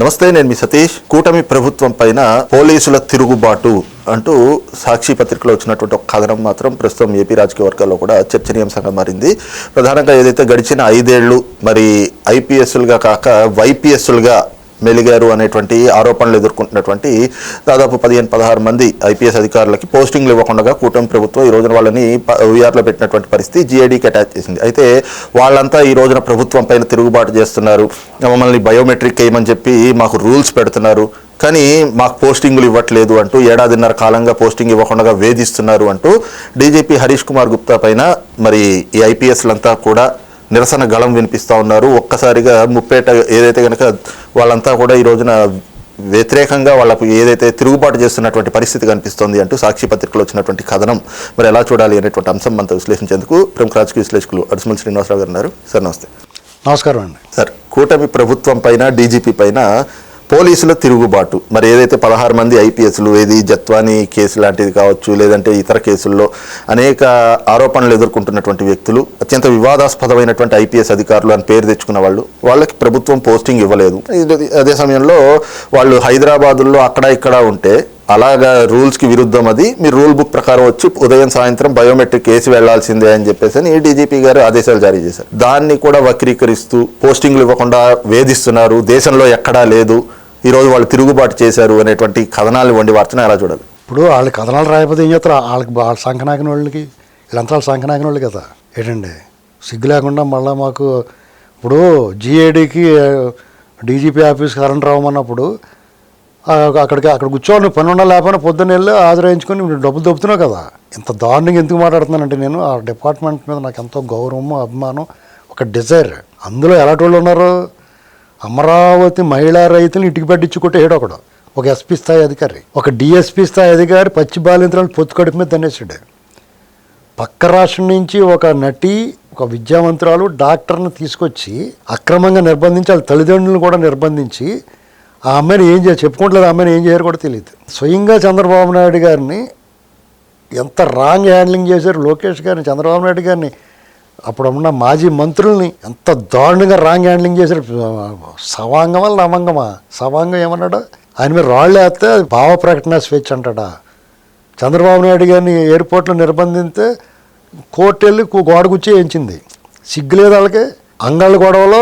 నమస్తే నేను మీ సతీష్. కూటమి ప్రభుత్వం పైన పోలీసుల తిరుగుబాటు అంటూ సాక్షి పత్రికలో వచ్చినటువంటి ఒక కథనం మాత్రం ప్రస్తుతం ఏపీ రాజకీయ వర్గాల్లో కూడా చర్చనీయాంశంగా మారింది. ప్రధానంగా ఏదైతే గడిచిన ఐదేళ్ళు మరి ఐపీఎస్లుగా కాక వైపీఎస్లుగా మెలిగారు అనేటువంటి ఆరోపణలు ఎదుర్కొంటున్నటువంటి దాదాపు పదిహేను పదహారు మంది ఐపీఎస్ అధికారులకి పోస్టింగ్లు ఇవ్వకుండా కూటమి ప్రభుత్వం ఈ రోజున వాళ్ళని వీఆర్లో పెట్టినటువంటి పరిస్థితి జీఐడీకి అటాచ్ చేసింది. అయితే వాళ్ళంతా ఈ రోజున ప్రభుత్వం పైన తిరుగుబాటు చేస్తున్నారు. మమ్మల్ని బయోమెట్రిక్ వేయమని చెప్పి మాకు రూల్స్ పెడుతున్నారు. కానీ మాకు పోస్టింగులు ఇవ్వట్లేదు అంటూ ఏడాదిన్నర కాలంగా పోస్టింగ్ ఇవ్వకుండా వేధిస్తున్నారు అంటూ డీజీపీ హరీష్ కుమార్ గుప్తా పైన మరి ఈ ఐపీఎస్లంతా కూడా నిరసన గళం వినిపిస్తూ ఉన్నారు. ఒక్కసారిగా ముప్పేట ఏదైతే కనుక వాళ్ళంతా కూడా ఈ రోజున వ్యతిరేకంగా వాళ్ళకు ఏదైతే తిరుగుబాటు చేస్తున్నటువంటి పరిస్థితి కనిపిస్తోంది అంటూ సాక్షి పత్రికలో వచ్చినటువంటి కథనం. మరి ఎలా చూడాలి అనేటువంటి అంశం మనతో విశ్లేషించేందుకు ప్రముఖ రాజకీయ విశ్లేషకులు అడుసుమల్ శ్రీనివాసరావు గారు ఉన్నారు. సార్ నమస్తే. నమస్కారం అండి. సార్ కూటమి ప్రభుత్వం పైన డీజీపీ పైన పోలీసుల తిరుగుబాటు. మరి ఏదైతే పదహారు మంది ఐపీఎస్లు ఏది జత్వానీ కేసు లాంటిది కావచ్చు లేదంటే ఇతర కేసుల్లో అనేక ఆరోపణలు ఎదుర్కొంటున్నటువంటి వ్యక్తులు అత్యంత వివాదాస్పదమైనటువంటి ఐపీఎస్ అధికారులు అని పేరు తెచ్చుకున్న వాళ్ళు వాళ్ళకి ప్రభుత్వం పోస్టింగ్ ఇవ్వలేదు. అదే సమయంలో వాళ్ళు హైదరాబాదుల్లో అక్కడ ఇక్కడ ఉంటే అలాగా రూల్స్కి విరుద్ధం అది. మీరు రూల్ బుక్ ప్రకారం వచ్చి ఉదయం సాయంత్రం బయోమెట్రిక్ వేసి వెళ్ళాల్సిందే అని చెప్పేసి అని డీజీపీ గారు ఆదేశాలు జారీ చేశారు. దాన్ని కూడా వక్రీకరిస్తూ పోస్టింగ్లు ఇవ్వకుండా వేధిస్తున్నారు. దేశంలో ఎక్కడా లేదు. ఈరోజు వాళ్ళు తిరుగుబాటు చేశారు అనేటువంటి కథనాలు వండి వార్తను ఎలా చూడాలి? ఇప్పుడు వాళ్ళ కథనాలు రాయకపోతే ఏం చేస్తారు? వాళ్ళకి వాళ్ళ సంకనాకిన వాళ్ళకి వీళ్ళంతా వాళ్ళ సంకనాకిన వాళ్ళు కదా. ఏంటండి? సిగ్గు లేకుండా మళ్ళీ మాకు ఇప్పుడు జిఏడికి డీజీపీ ఆఫీస్ కరెంట్ రావమన్నప్పుడు అక్కడికి అక్కడ కూర్చోవాలి పని ఉండాలి లేకపోయినా పొద్దున్న వెళ్ళి హాజరాయించుకొని డబ్బులు దొబ్బుతున్నావు కదా. ఇంత దారుణంగా ఎందుకు మాట్లాడుతున్నానంటే నేను ఆ డిపార్ట్మెంట్ మీద నాకు ఎంతో గౌరవము అభిమానం ఒక డిజైర్. అందులో ఎలాంటి వాళ్ళు ఉన్నారు? అమరావతి మహిళా రైతులు ఇటుకి పట్టించుకుంటే కొట్టేసాడు ఒకడు. ఒక ఎస్పీ స్థాయి అధికారి. ఒక డిఎస్పీ స్థాయి అధికారి పచ్చి బాలింతరాలు పొత్తు కడుపు మీద తన్నేసాడు పక్క రాష్ట్రం నుంచి ఒక నటి ఒక విద్యావంతురాలు డాక్టర్ని తీసుకొచ్చి అక్రమంగా నిర్బంధించి వాళ్ళ తల్లిదండ్రులను కూడా నిర్బంధించి ఆ అమ్మాయిని ఏం చేయాలి? చెప్పుకోవట్లేదు అమ్మాయిని ఏం చేయరు కూడా తెలియదు స్వయంగా చంద్రబాబు నాయుడు గారిని ఎంత రాంగ్ హ్యాండ్లింగ్ చేశారు లోకేష్ గారిని చంద్రబాబు నాయుడు గారిని అప్పుడు ఉన్న మాజీ మంత్రుల్ని ఎంత దారుణంగా రాంగ్ హ్యాండ్లింగ్ చేశారు. సవాంగమా లవంగమా? సవాంగం ఏమన్నాడు? ఆయన మీద రాళ్ళు వేస్తే అది భావ ప్రకటన స్వేచ్ఛ అంటాడా? చంద్రబాబు నాయుడు గారిని ఎయిర్పోర్ట్లో నిర్బంధిస్తే కోర్టు వెళ్ళి కు- గోడ గుచ్చి వేయించింది. సిగ్గులేదు వాళ్ళకి. అంగళ్ళ గొడవలో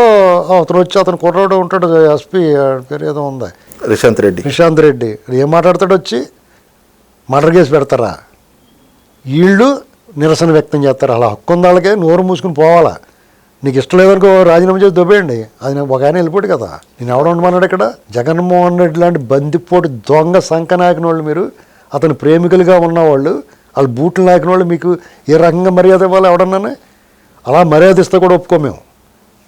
అతను వచ్చి అతను కుర్రాడు ఉంటాడు ఎస్పీ పేరు ఏదో ఉంది. రిషాంత్ రెడ్డి. ప్రశాంత్ రెడ్డి. ఏం మాట్లాడతాడు వచ్చి మర్డర్ కేసు పెడతారా? వీళ్ళు నిరసన వ్యక్తం చేస్తారు. అలా హక్కు ఉన్న వాళ్ళకే నోరు మూసుకుని పోవాలా? నీకు ఇష్టం లేదనుకో రాజీనామా చేసి దొబ్బేయండి. అది నాకు ఒక ఆయన వెళ్ళిపోయాడు కదా. నేను ఎవడ ఉండమన్నాడు ఇక్కడ? జగన్మోహన్ రెడ్డి లాంటి బందిపోటు దొంగ సంఖ నాయకుని వాళ్ళు మీరు అతని ప్రేమికులుగా ఉన్నవాళ్ళు వాళ్ళు బూట్లు నాయకుని వాళ్ళు మీకు ఏ రకంగా మర్యాద ఇవ్వాలి ఎవడన్నానే? అలా మర్యాద ఇస్తే కూడా ఒప్పుకో మేము.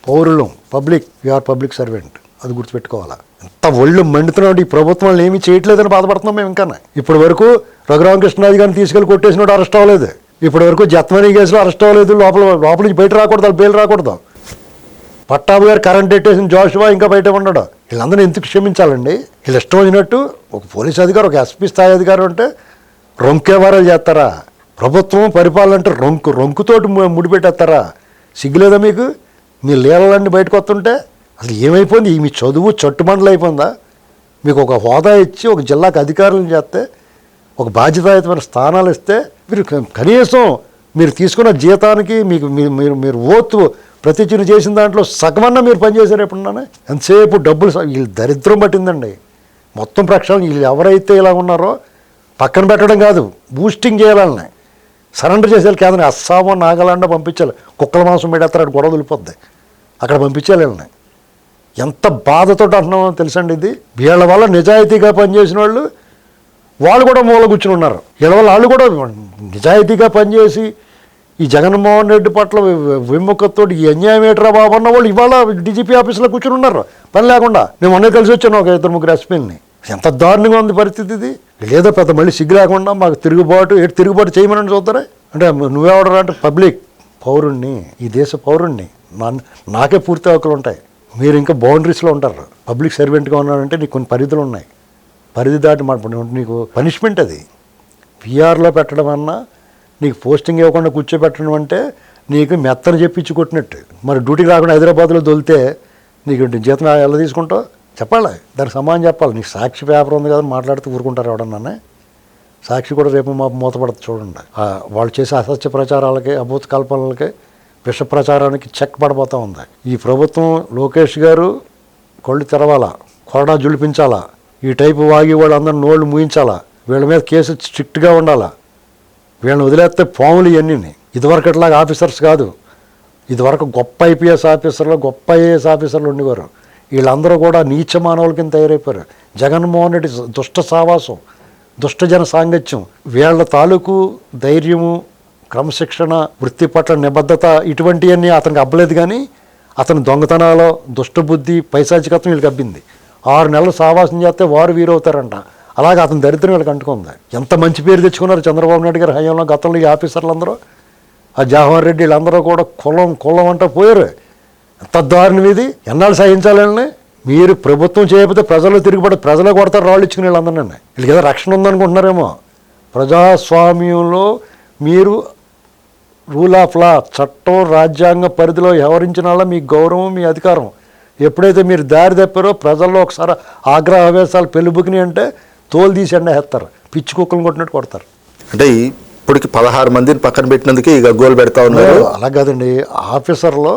పౌరులం పబ్లిక్ ఆర్ పబ్లిక్ సర్వెంట్ అది గుర్తుపెట్టుకోవాలా. ఎంత ఒళ్ళు మండుతున్నాడు ఈ ప్రభుత్వం వాళ్ళు ఏమీ చేయట్లేదని బాధపడుతున్నాం మేము ఇంకా ఇప్పటి వరకు రఘురామకృష్ణరాజు గారిని తీసుకెళ్ళి కొట్టేసినోడు అరెస్ట్ అవ్వలేదు. ఇప్పటి వరకు జత్మనీ కేసులో అరెస్ట్ అవ్వలేదు. లోపల లోపల నుంచి బయట రాకూడదు బెయిల్ రాకూడదు. పట్టాబు గారు కరెంట్ ఎట్టేసిన జోషువా ఇంకా బయట ఉండడు. వీళ్ళందరూ ఎందుకు క్షమించాలండి? వీళ్ళు ఇష్టం వచ్చినట్టు ఒక పోలీస్ అధికారి ఒక ఎస్పీ స్థాయి అధికారి ఉంటే రొంకేవారాలు చేస్తారా? ప్రభుత్వం పరిపాలన అంటే రొంకు రొంకుతోటి ముడిపెట్టేస్తారా? సిగ్గులేదా మీకు? మీ లీలలన్నీ బయటకు వస్తుంటే అసలు ఏమైపోయింది? మీ చదువు చట్టుమండలు అయిపోయిందా? మీకు ఒక హోదా ఇచ్చి ఒక జిల్లాకు అధికారులను చేస్తే ఒక బాధ్యతాయుతమైన స్థానాలు ఇస్తే మీరు కనీసం మీరు తీసుకున్న జీతానికి మీకు మీ- మీరు మీరు ఓతు ప్రతిజ్ఞ చేసిన దాంట్లో సగమన్నా మీరు పనిచేశారు ఎప్పుడున్నానే? ఎంతసేపు డబ్బులు వీళ్ళు దరిద్రం పట్టిందండి. మొత్తం ప్రక్షాళన వీళ్ళు ఎవరైతే ఇలా ఉన్నారో పక్కన పెట్టడం కాదు బూస్టింగ్ చేయాలని సరెండర్ చేసేయాలి కేంద్రం అస్సామో నాగాలాండ పంపించాలి. కుక్కల మాంసం పెడతారు గొడవ వెళ్ళిపోద్ది అక్కడ పంపించాలి వీళ్ళని. ఎంత బాధతో అంటున్నామో తెలుసండి ఇది. వీళ్ళ వల్ల నిజాయితీగా పనిచేసిన వాళ్ళు వాళ్ళు కూడా మూల కూర్చుని ఉన్నారు. వీళ్ళ వల్ల వాళ్ళు కూడా నిజాయితీగా పనిచేసి ఈ జగన్మోహన్ రెడ్డి పట్ల విముఖతో ఈ అన్యాయం ఏట్రా బాబు అన్న వాళ్ళు ఇవాళ డీజీపీ ఆఫీస్లో కూర్చుని ఉన్నారు. పని లేకుండా. మేము అన్నీ కలిసి వచ్చాను ఒక ఇద్దరు ముగ్గురు ఎస్పీని ఎంత దారుణంగా ఉంది పరిస్థితి ఇది? లేదో పెద్ద మళ్ళీ సిగ్గు లేకుండా మాకు తిరుగుబాటు ఏటు తిరుగుబాటు చేయమని చూస్తారా అంటే నువ్వెవడరా అంటే పబ్లిక్ పౌరుణ్ణి ఈ దేశ పౌరుణ్ణి. నా నాకే పూర్తి హక్కులు ఉంటాయి. మీరు ఇంకా బౌండరీస్లో ఉంటారు. పబ్లిక్ సర్వెంట్గా ఉన్నారంటే నీకు కొన్ని పరిధులు ఉన్నాయి. పరిధి దాటి మాట నీకు పనిష్మెంట్ అది. పిఆర్లో పెట్టడం అన్నా నీకు పోస్టింగ్ ఇవ్వకుండా కూర్చోబెట్టడం అంటే నీకు మెత్తను చెప్పించి కొట్టినట్టు. మరి డ్యూటీకి రాకుండా హైదరాబాద్లో దొలితే నీకు జీతం ఎలా తీసుకుంటావు? చెప్పాలి. దానికి సమానం చెప్పాలి. నీకు సాక్షి పేపర్ ఉంది కదా మాట్లాడుతూ ఊరుకుంటారు ఎవడన్నా సాక్షి కూడా రేపు మా మూతపడదు చూడండి. వాళ్ళు చేసే అసత్య ప్రచారాలకి అభూత కల్పనలకి విష ప్రచారానికి చెక్ పడిపోతూ ఉంది. ఈ ప్రభుత్వం లోకేష్ గారు కళ్ళు తెరవాలా కొరడా జులిపించాలా ఈ టైపు వాగి వాళ్ళందరూ నోళ్ళు ముయించాలా వీళ్ళ మీద కేసు స్ట్రిక్ట్గా ఉండాలా? వీళ్ళని వదిలేస్తే పాములు ఇవన్నీ ఇదివరకట్లాగా ఆఫీసర్స్ కాదు. ఇదివరకు గొప్ప ఐపీఎస్ ఆఫీసర్లు గొప్ప ఐఏఎస్ ఆఫీసర్లు ఉండేవారు. వీళ్ళందరూ కూడా నీచ మానవుల కింద తయారైపోయారు. జగన్మోహన్ రెడ్డి దుష్ట సావాసం దుష్టజన సాంగత్యం వీళ్ళ తాలూకు ధైర్యము క్రమశిక్షణ వృత్తి పట్ల నిబద్ధత ఇటువంటివన్నీ అతనికి అబ్బలేదు కానీ అతని దొంగతనాలు దుష్టబుద్ధి పైశాచికత్వం వీళ్ళకి అబ్బింది. ఆరు నెలలు సావాసం చేస్తే వారు వీరవుతారంట. అలాగే అతని దరిద్రం వీళ్ళకి అంటుకుంది. ఎంత మంచి పేరు తెచ్చుకున్నారు చంద్రబాబు నాయుడు గారి హయాంలో గతంలో ఈ ఆఫీసర్లందరూ? ఆ జవహర్ రెడ్డి వీళ్ళందరూ కూడా కులం కులం అంటూ పోయారు. ఎంత దారుణం ఇది ఎన్నాళ్ళు సహించాలని మీరు ప్రభుత్వం చేయకపోతే ప్రజలు తిరుగుబడి ప్రజలే కొడతారు రాళ్ళు ఇచ్చుకుని వీళ్ళందరినీ. వీళ్ళకి ఏదో రక్షణ ఉందనుకుంటున్నారేమో. ప్రజాస్వామ్యంలో మీరు రూల్ ఆఫ్ లా చట్టం రాజ్యాంగ పరిధిలో వ్యవహరించిన వాళ్ళ మీ గౌరవం మీ అధికారం. ఎప్పుడైతే మీరు దారి తప్పారో ప్రజల్లో ఒకసారి ఆగ్రహ ఆవేశాలు పెళ్ళిబుకినాయి అంటే తోలు తీసి ఎండ వేస్తారు పిచ్చి కుక్కలు కొట్టినట్టు కొడతారు. అంటే ఇప్పటికి పదహారు మందిని పక్కన పెట్టినందుకే ఇక గోల్ పెడతా ఉన్నారు. అలా కాదండి. ఆఫీసర్లో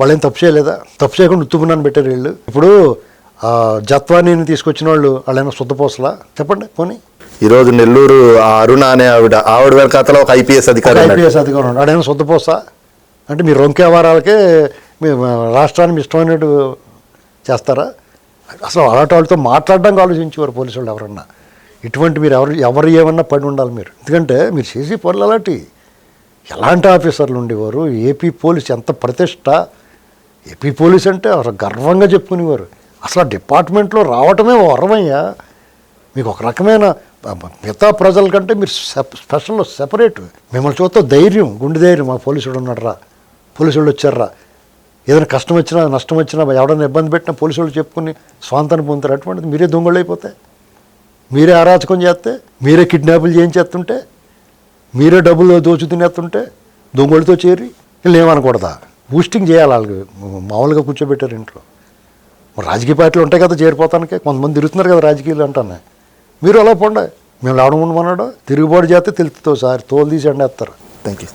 వాళ్ళు తప్పు చేయలేదా? తప్పు చేయకుండా ఉత్తుపున్నాను పెట్టారు వీళ్ళు. ఇప్పుడు ఆ, జత్వానీని తీసుకొచ్చిన వాళ్ళు వాళ్ళైనా శుద్ధపోసలా చెప్పండి పోనీ. ఈరోజు నెల్లూరు అరుణ అనే ఆవిడ ఆవిడ వెనకాతల ఒక ఐపీఎస్ అధికారి. ఐపీఎస్ అధికారం ఉన్నాడు. ఆడైనా శుద్ధపోసా అంటే మీ రొంకే వారాలకే మీ రాష్ట్రాన్ని మీ ఇష్టమైనట్టు చేస్తారా? అసలు అలాంటి వాళ్ళతో మాట్లాడడానికి ఆలోచించేవారు పోలీసు వాళ్ళు ఎవరన్నా? ఇటువంటి మీరు ఎవరు ఎవరు ఏమన్నా పడి ఉండాలి మీరు. ఎందుకంటే మీరు చేసే పనులు అలాంటి ఎలాంటి ఆఫీసర్లు ఉండేవారు? ఏపీ పోలీస్ ఎంత ప్రతిష్ట? ఏపీ పోలీస్ అంటే అసలు గర్వంగా చెప్పుకునేవారు. అసలు ఆ డిపార్ట్మెంట్లో రావటమే వరమయ్యా మీకు ఒక రకమైన మిగతా ప్రజల కంటే మీరు స్పెషల్ సెపరేట్. మిమ్మల్ని చూస్తే ధైర్యం గుండె ధైర్యం మా పోలీసుడు ఉన్నాడు రా పోలీసులు వచ్చారా ఏదైనా కష్టం వచ్చినా నష్టం వచ్చినా ఎవడైనా ఇబ్బంది పెట్టినా పోలీసులు చెప్పుకుని స్వాంతాన్ని పొందుతారు. అటువంటిది మీరే దొంగలు అయిపోతే. మీరే అరాచకం చేస్తే మీరే కిడ్నాపులు చేయించేస్తుంటే మీరే డబ్బులు దోచు తినేస్తుంటే దొంగలతో చేరి వీళ్ళు ఏమనకూడదా? బూస్టింగ్ చేయాలి వాళ్ళకి. మామూలుగా కూర్చోబెట్టారు ఇంట్లో. మరి రాజకీయ పార్టీలు ఉంటాయి కదా చేరిపోతానికి. కొంతమంది తిరుగుతున్నారు కదా రాజకీయాలు అంటానే. మీరు అలా పోండి. మేము లావడం ఉండమన్నాడు? తిరుగుబాటు చేస్తే తెలుపుతో సార్ తోలు తీసి ఎండేస్తారు. Thank you